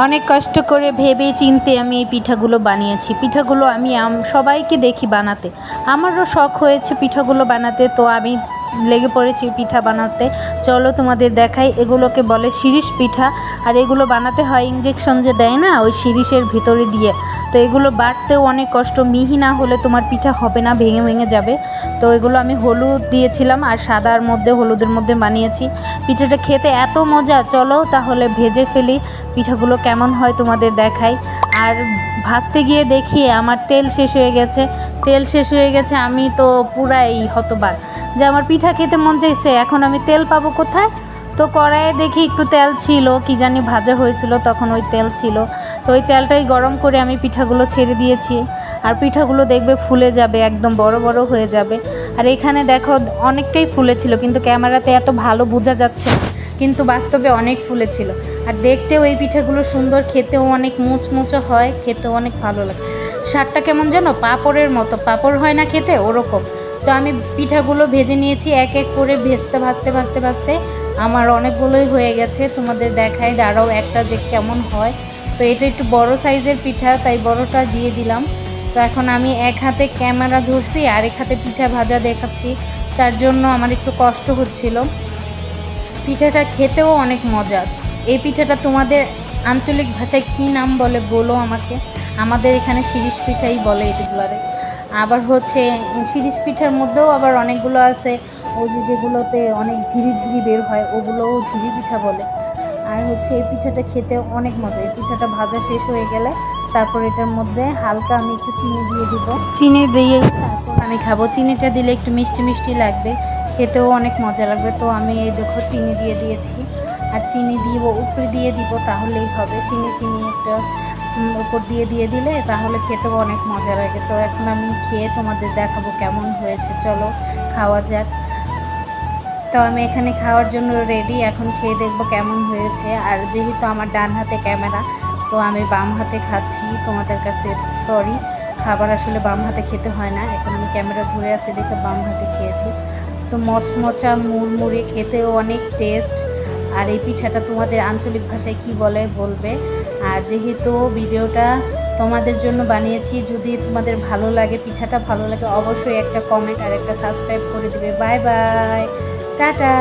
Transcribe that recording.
অনেক কষ্ট করে ভেবে চিনতে আমি এই পিঠাগুলো বানিয়েছি। পিঠাগুলো আমি সবাইকে দেখি বানাতে। আমারও শখ হয়েছে পিঠাগুলো বানাতে, তো আমি লেগে পড়েছি পিঠা বানাতে। চলো তোমাদের দেখাই, এগুলোকে বলে শিরিষ পিঠা। আর এগুলো বানাতে হয় ইঞ্জেকশন যে দেয় না, ওই শিরিষের ভিতরে দিয়ে। তো এগুলো বাটতেও অনেক কষ্ট, মিহি না হলে তোমার পিঠা হবে না, ভেঙে ভেঙে যাবে। তো এগুলো আমি হলুদ দিয়েছিলাম আর সাদার মধ্যে, হলুদের মধ্যে বানিয়েছি। পিঠাটা খেতে এত মজা, চলো তাহলে ভেজে ফেলি। পিঠাগুলো কেমন হয় তোমাদের দেখাই। আর ভাজতে গিয়ে দেখি, আমার তেল শেষ হয়ে গেছে। তেল শেষ হয়ে গেছে, আমি তো পুরাই হতবাক। যে আমার পিঠা খেতে মন চাইছে, এখন আমি তেল পাবো কোথায়? তো কড়াইয়ে দেখি একটু তেল ছিল, কি জানি ভাজা হয়েছিল, তখন ওই তেল ছিল। তো ওই তেলটাই গরম করে আমি পিঠাগুলো ছেড়ে দিয়েছি। আর পিঠাগুলো দেখবে ফুলে যাবে, একদম বড় বড় হয়ে যাবে। আর এখানে দেখো, অনেকটাই ফুলেছিল, কিন্তু ক্যামেরাতে এত ভালো বোঝা যাচ্ছে। কিন্তু বাস্তবে অনেক ফুলেছিল। আর দেখতেও এই পিঠাগুলো সুন্দর, খেতেও অনেক মুচমুচো হয়, খেতেও অনেক ভালো লাগে। স্বাদটা কেমন যেন পাপড়ের মতো। পাপড় হয় না খেতে, ওরকম। তো আমি পিঠাগুলো ভেজে নিয়েছি, এক এক করে ভেজতে, ভাজতে ভাজতে ভাজতে। আমার অনেকগুলোই হয়ে গেছে, তোমাদের দেখায় দাঁড়াও, একটা যে কেমন হয়। তো এটা একটু বড় সাইজের পিঠা, তাই বড়টা দিয়ে দিলাম। তো এখন আমি এক হাতে ক্যামেরা ধরছি, আর এক হাতে পিঠা ভাজা দেখাচ্ছি। তার জন্য আমার একটু কষ্ট হচ্ছিল। পিঠাটা খেতেও অনেক মজার এই পিঠাটা তোমাদের আঞ্চলিক ভাষায় কী নাম বলে, বলো আমাকে। আমাদের এখানে শিরিষ পিঠাই বলে এগুলারে আবার হচ্ছে শিরিষ পিঠার মধ্যেও আবার অনেকগুলো আছে। ওই যেগুলোতে অনেক ঝিরি ঝিরি বের হয়, ওগুলোও ঝিরি পিঠা বলে। আর হচ্ছে এই পিঠাটা খেতে অনেক মজা। এই পিঠাটা ভাজা শেষ হয়ে গেলে তারপর এটার মধ্যে হালকা আমি একটু চিনি দিয়ে দিব। চিনি দিয়ে তারপর আমি খাব। চিনিটা দিলে একটু মিষ্টি মিষ্টি লাগবে। খেতেও অনেক মজা লাগবে। তো আমি এই দেখো চিনি দিয়ে দিয়েছি। আর চিনি দিব উপরে দিয়ে দিব, তাহলেই হবে। চিনি চিনি একটা উপর দিয়ে দিয়ে দিলে তাহলে খেতেও অনেক মজা লাগে। তো এখন আমি খেয়ে তোমাদের দেখাবো কেমন হয়েছে। চলো, খাওয়া যাক। তো আমি এখানে খাওয়ার জন্য রেডি এখন খেয়ে দেখব কেমন হয়েছে। আর যেহেতু আমার ডান হাতে ক্যামেরা তো আমি বাম হাতে খাচ্ছি তোমাদের কাছে। সরি খাবার আসলে বাম হাতে খেতে হয় না। এখন আমি ক্যামেরা ঘুরে আসি দেখে বাম হাতে খেয়েছি। তো মচমচা, মুড়মুড়ে, খেতেও অনেক টেস্ট আর এই পিঠাটা তোমাদের আঞ্চলিক ভাষায় কি বলে বলবে? আর যেহেতু ভিডিওটা তোমাদের জন্য বানিয়েছি, যদি তোমাদের ভালো লাগে, পিঠাটা ভালো লাগে, অবশ্যই একটা কমেন্ট আর একটা সাবস্ক্রাইব করে দেবে। Bye bye tata